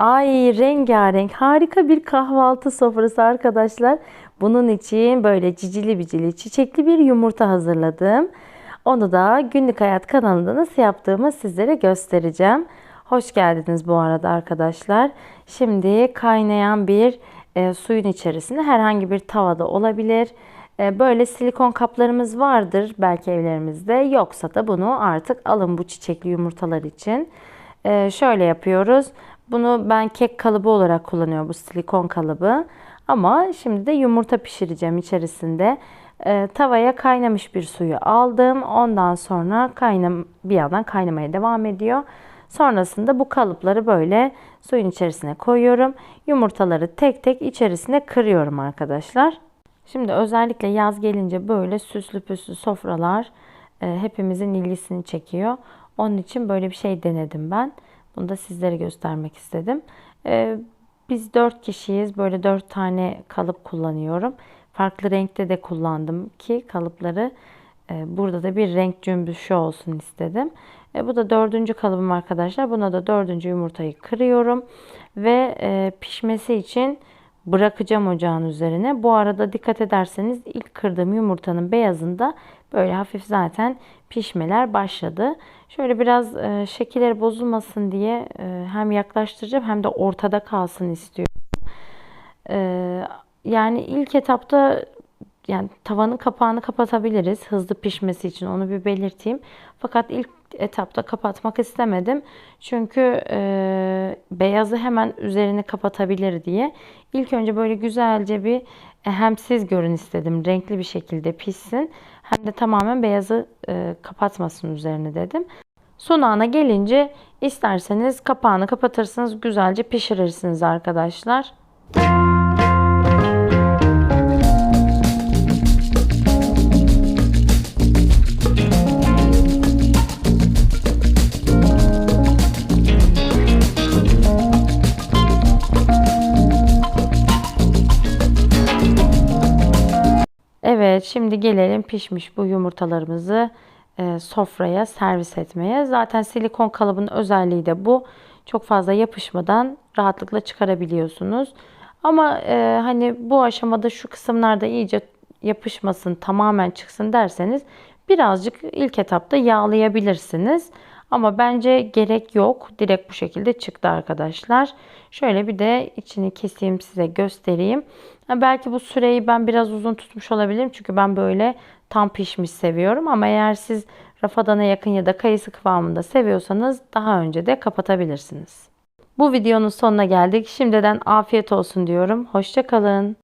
Ay rengarenk harika bir kahvaltı sofrası arkadaşlar. Bunun için böyle cicili bicili çiçekli bir yumurta hazırladım. Onu da günlük hayat kanalında nasıl yaptığımı sizlere göstereceğim. Hoş geldiniz bu arada arkadaşlar. Şimdi kaynayan bir e, suyun içerisinde herhangi bir tavada olabilir. E, böyle silikon kaplarımız vardır belki evlerimizde. Yoksa da bunu artık alın bu çiçekli yumurtalar için. E, şöyle yapıyoruz. Bunu ben kek kalıbı olarak kullanıyorum bu silikon kalıbı. Ama şimdi de yumurta pişireceğim içerisinde. E, tavaya kaynamış bir suyu aldım. Ondan sonra kaynam bir yandan kaynamaya devam ediyor. Sonrasında bu kalıpları böyle suyun içerisine koyuyorum. Yumurtaları tek tek içerisine kırıyorum arkadaşlar. Şimdi özellikle yaz gelince böyle süslü püslü sofralar e, hepimizin ilgisini çekiyor. Onun için böyle bir şey denedim ben. Bunu da sizlere göstermek istedim. E, biz 4 kişiyiz. Böyle 4 tane kalıp kullanıyorum. Farklı renkte de kullandım ki kalıpları e, burada da bir renk cümbüşü olsun istedim. E, bu da dördüncü kalıbım arkadaşlar. Buna da dördüncü yumurtayı kırıyorum. Ve e, pişmesi için bırakacağım ocağın üzerine. Bu arada dikkat ederseniz ilk kırdığım yumurtanın beyazında böyle hafif zaten pişmeler başladı. Şöyle biraz e, şekilleri bozulmasın diye e, hem yaklaştıracağım hem de ortada kalsın istiyorum. E, yani ilk etapta yani tavanın kapağını kapatabiliriz hızlı pişmesi için onu bir belirteyim. Fakat ilk etapta kapatmak istemedim. Çünkü e, beyazı hemen üzerini kapatabilir diye. İlk önce böyle güzelce bir e, hem siz görün istedim. Renkli bir şekilde pişsin. Hem de tamamen beyazı e, kapatmasın üzerini dedim. Son ana gelince isterseniz kapağını kapatırsınız. Güzelce pişirirsiniz arkadaşlar. Evet, şimdi gelelim pişmiş bu yumurtalarımızı e, sofraya servis etmeye. Zaten silikon kalıbın özelliği de bu. Çok fazla yapışmadan rahatlıkla çıkarabiliyorsunuz. Ama e, hani bu aşamada şu kısımlarda iyice yapışmasın, tamamen çıksın derseniz birazcık ilk etapta yağlayabilirsiniz. Ama bence gerek yok. Direkt bu şekilde çıktı arkadaşlar. Şöyle bir de içini keseyim size göstereyim. Belki bu süreyi ben biraz uzun tutmuş olabilirim. Çünkü ben böyle tam pişmiş seviyorum. Ama eğer siz rafadana yakın ya da kayısı kıvamında seviyorsanız daha önce de kapatabilirsiniz. Bu videonun sonuna geldik. Şimdiden afiyet olsun diyorum. Hoşçakalın.